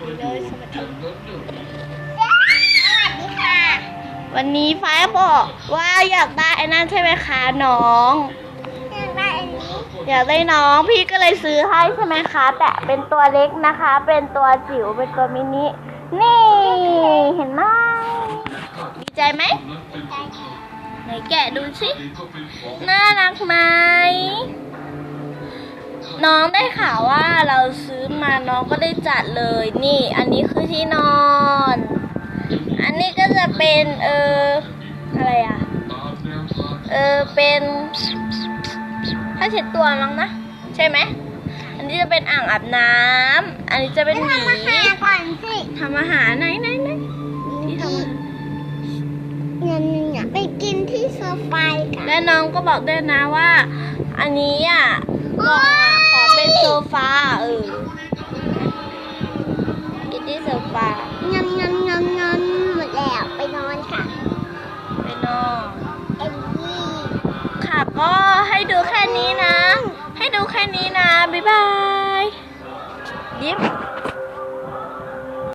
ดีเลยสวัสดีอย่างนั้นเนี่ยสวัสดีค่ะ วันนี้ฟ้าบอกว่าอยากได้ไอ้นั่นใช่ไหมคะน้อง อยากได้อันนี้อยากได้น้องพี่ก็เลยซื้อให้ใช่ไหมคะ แต่เป็นตัวเล็กนะคะ เป็นตัวจิ๋วเป็นตัวมินิ นี่เห็นไหมดีใจไหมใจค่ะไหนแกะดูสิเองก็เป็นของน่ารักไหม น้องได้ข่าวว่าเราซื้อมา น้องก็ได้จัดเลยนี่ อันนี้คือที่นอน อันนี้ก็จะเป็นเอออะไรอะตามแนวทางเออเป็นผ้าเช็ดตัวมั้งนะใช่ไหมอันนี้จะเป็นอ่างอาบน้ำอันนี้จะเป็นหทำมีอาหารก่อนสิทำอาหารไหนไหนไหนที่ทำอาหารเงินเนี่ยไปกินที่โซฟากันและน้องก็บอกด้วยนะว่า อันนี้อะกล่อง กินที่โซฟาเงินเงินเงินเงินหมดแล้วไปนอนค่ะ ไปนอนเอ็มวีค่ะก็ให้ดูแค่นี้นะ ให้ดูแค่นี้นะ บ๊ายบาย ยิ้ม